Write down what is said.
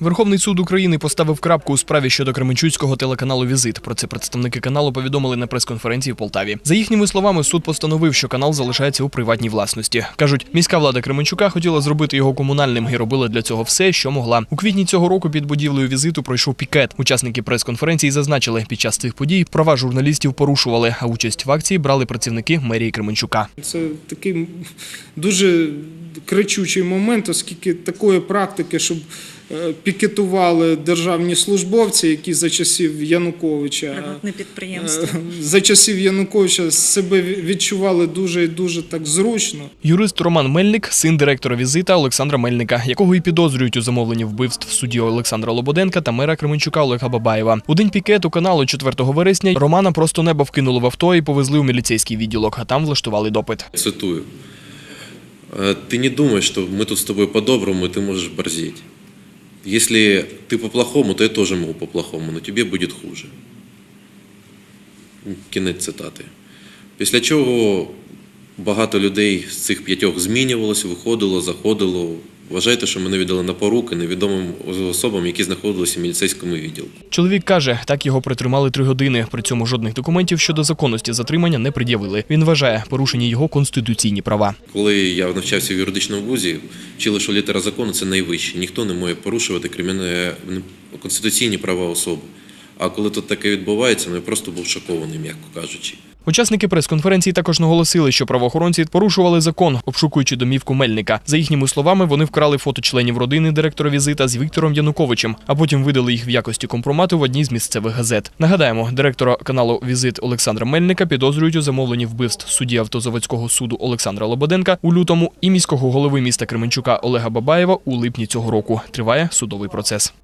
Верховний суд України поставив крапку у справі щодо Кременчуцького телеканалу Візит. Про це представники каналу повідомили на прес-конференції в Полтаві. За їхніми словами, суд постановив, що канал залишається у приватній власності. кажуть, міська влада Кременчука хотіла зробити його комунальним і робила для цього все, що могла. У квітні цього року під будівлею візиту пройшов пікет. Учасники прес-конференції зазначили, під час цих подій права журналістів порушували, а участь в акції брали працівники мерії Кременчука. Це такий дуже кричучий момент, оскільки такої практики, щоб пікетували державні службовці, які за часів Януковича Приватне підприємство. е, за часів Януковича себе відчували дуже і дуже так зручно. Юрист Роман Мельник, син директора візита Олександра Мельника, якого і підозрюють у замовленні вбивств судді Олександра Лободенка та мера Кременчука Олега Бабаєва. У день пікету каналу 4 вересня Романа просто небо вкинули в авто і повезли у міліцейський відділок, а там влаштували допит. Цитую. «Э, Ты не думай, что мы тут с тобой по-доброму, и ты можешь борзеть. Если ты по-плохому, то я тоже могу по-плохому, но тебе будет хуже. Кінець цитати. Після чого багато людей з цих п'ятьох змінювалося, виходило, заходило. Вважайте, що мене віддали на поруки невідомим особам, які знаходилися в міліцейському відділку. Чоловік каже, так його притримали три години. При цьому жодних документів щодо законності затримання не пред'явили. Він вважає порушені його конституційні права. Коли я навчався в юридичному вузі, вчили, що літера закону це найвище. Ніхто не може порушувати кримінальні конституційні права особи. А коли тут таке відбувається, ну я просто був шокований, м'яко кажучи. Учасники прес-конференції також наголосили, що правоохоронці порушували закон, обшукуючи домівку Мельника. За їхніми словами, вони вкрали фото членів родини директора візита з Віктором Януковичем, а потім видали їх в якості компромату в одній з місцевих газет. Нагадаємо, директора каналу Візит Олександра Мельника підозрюють у замовленні вбивств судді автозаводського суду Олександра Лободенка у лютому і міського голови міста Кременчука Олега Бабаєва у липні цього року. Триває судовий процес.